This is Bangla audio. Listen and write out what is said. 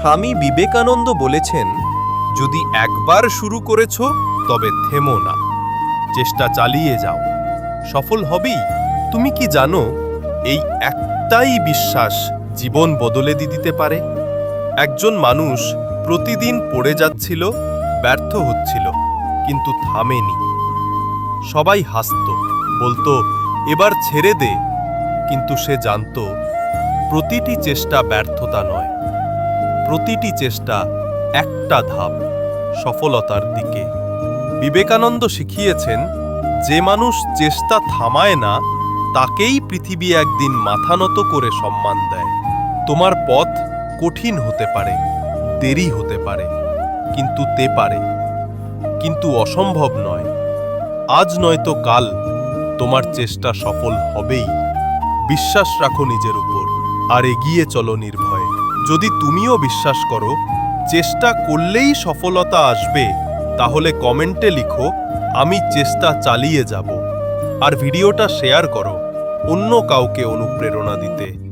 স্বামী বিবেকানন্দ বলেছেন, যদি একবার শুরু করেছ, তবে থেমো না। চেষ্টা চালিয়ে যাও। সফল হবেই। তুমি কি জানো, এই একটাই বিশ্বাস জীবন বদলে দিতে পারে। একজন মানুষ প্রতিদিন পড়ে যাচ্ছিল, ব্যর্থ হচ্ছিল, কিন্তু থামেনি। সবাই হাসত, বলতো, এবার ছেড়ে দে। কিন্তু সে জানতো, প্রতিটি চেষ্টা ব্যর্থতা নয়। প্রতিটি চেষ্টা একটা ধাপ সফলতার দিকে। বিবেকানন্দ শিখিয়েছেন, যে মানুষ চেষ্টা থামায় না, তাকেই পৃথিবী একদিন মাথা নত করে সম্মান দেয়। তোমার পথ কঠিন হতে পারে, দেরি হতে পারে, কিন্তু তে পারে। কিন্তু অসম্ভব নয়। আজ নয়তো কাল তোমার চেষ্টা সফল হবেই। বিশ্বাস রাখো নিজের উপর, আর এগিয়ে চলো নির্ভয়ে। যদি তুমিও বিশ্বাস করো, চেষ্টা করলেই সফলতা আসবে, তাহলে কমেন্টে লিখো, আমি চেষ্টা চালিয়ে যাব। আর ভিডিওটা শেয়ার করো, অন্য কাউকে অনুপ্রেরণা দিতে।